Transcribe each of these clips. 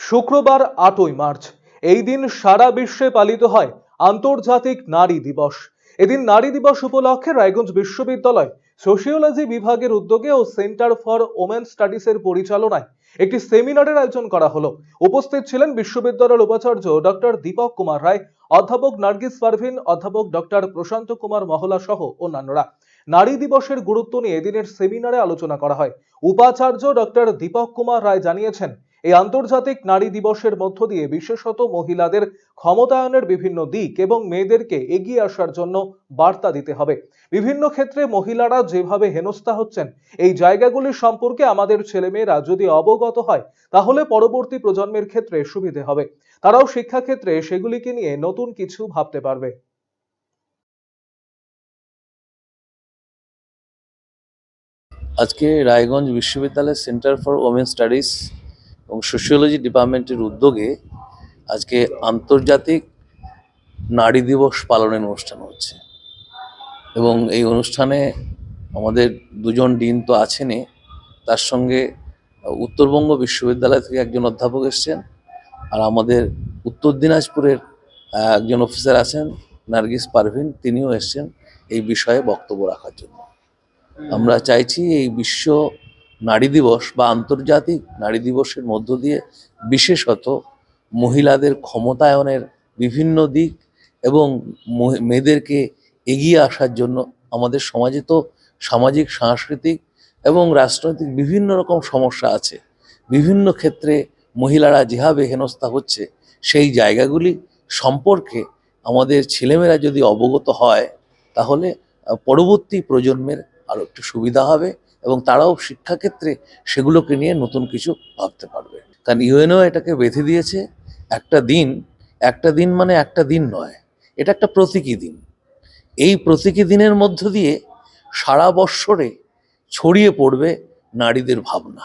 শুক্রবার আটই মার্চ। এই দিন সারা বিশ্বে পালিত হয় আন্তর্জাতিক নারী দিবস। এদিন নারী দিবস উপলক্ষে রায়গঞ্জ বিশ্ববিদ্যালয় সোশিওলজি বিভাগের উদ্যোগে ও সেন্টার ফর ওমেন স্টাডিজের পরিচালনায় একটি সেমিনারের আয়োজন করা হলো। উপস্থিত ছিলেন বিশ্ববিদ্যালয়ের উপাচার্য ডক্টর দীপক কুমার রায়, অধ্যাপক নার্গিস পারভিন, অধ্যাপক ডক্টর প্রশান্ত কুমার মহলা সহ অন্যান্যরা। নারী দিবসের গুরুত্ব নিয়ে এদিনের সেমিনারে আলোচনা করা হয়। উপাচার্য ডক্টর দীপক কুমার রায় জানিয়েছেন এই আন্তর্জাতিক নারী দিবসের মধ্য দিয়ে বিশেষত মহিলাদের ক্ষমতায়নের বিভিন্ন দিক এবং মেয়েদেরকে এগিয়ে আসার জন্য বার্তা দিতে হবে। বিভিন্ন ক্ষেত্রে মহিলারা যেভাবে হেনস্থা হচ্ছেন, এই জায়গাগুলি সম্পর্কে আমাদের ছেলেমেয়েরা যদি অবগত হয়, তাহলে পরবর্তী প্রজন্মের ক্ষেত্রে সুবিধে হবে। তারাও শিক্ষাক্ষেত্রে সেগুলিকে নিয়ে নতুন কিছু ভাবতে পারবে। আজকে রায়গঞ্জ বিশ্ববিদ্যালয়ের সেন্টার ফর ওমেন স্টাডিজ এবং সোশিওলজি ডিপার্টমেন্টের উদ্যোগে আজকে আন্তর্জাতিক নারী দিবস পালনের অনুষ্ঠান হচ্ছে। এবং এই অনুষ্ঠানে আমাদের দুজন ডিন তো আছেনই। তার সঙ্গে উত্তরবঙ্গ বিশ্ববিদ্যালয় থেকে একজন অধ্যাপক এসছেন আর আমাদের উত্তর দিনাজপুরের একজন অফিসার আছেন, নার্গিস পারভিন, তিনিও এসছেন এই বিষয়ে বক্তব্য রাখার জন্য। আমরা চাইছি এই বিশ্ব নারী দিবস বা আন্তর্জাতিক নারী দিবসের মধ্য দিয়ে বিশেষত মহিলাদের ক্ষমতায়নের বিভিন্ন দিক এবং মেয়েদেরকে এগিয়ে আসার জন্য আমাদের সমাজে তো সামাজিক, সাংস্কৃতিক এবং রাজনৈতিক বিভিন্ন রকম সমস্যা আছে। বিভিন্ন ক্ষেত্রে মহিলারা যেভাবে হেনস্থা হচ্ছে, সেই জায়গাগুলি সম্পর্কে আমাদের ছেলেমেয়েরা যদি অবগত হয়, তাহলে পরবর্তী প্রজন্মের আরও একটু সুবিধা হবে। এবং তারাও শিক্ষাক্ষেত্রে সেগুলোকে নিয়ে নতুন কিছু ভাবতে পারবে। কারণ ইউএনও এটাকে বেঁধে দিয়েছে, একটা দিন একটা দিন মানে একটা দিন নয়, এটা একটা প্রতীকী দিন। এই প্রতীকী দিনের মধ্য দিয়ে সারা বৎসরে ছড়িয়ে পড়বে নারীদের ভাবনা।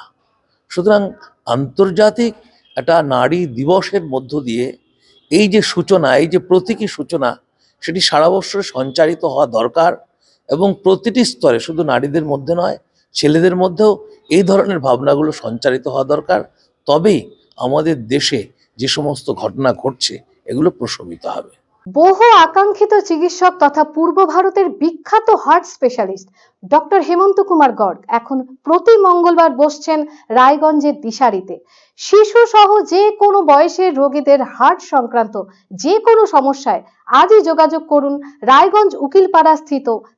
সুতরাং আন্তর্জাতিক একটা নারী দিবসের মধ্য দিয়ে এই যে সূচনা, এই যে প্রতীকী সূচনা, সেটি সারা বৎসরে সঞ্চারিত হওয়া দরকার এবং প্রতিটি স্তরে শুধু নারীদের মধ্যে নয় ছেলেদের মধ্যেও এই ধরনের ভাবনাগুলো সঞ্চারিত হওয়া দরকার। তবেই আমাদের দেশে যে সমস্ত ঘটনা ঘটছে, এগুলো প্রশমিত হবে। বহু আকাঙ্ক্ষিত চিকিৎসক তথা পূর্ব ভারতের বিখ্যাত heart specialist doctor Hemanta Kumar Garg এখন প্রতি মঙ্গলবার বসছেন রায়গঞ্জের দিশারিতে। শিশু সহ যে কোনো বয়সের রোগীদের হার্ট সংক্রান্ত যে কোনো সমস্যায় আজই যোগাযোগ করুন রায়গঞ্জ উকিলপাড়া স্থিত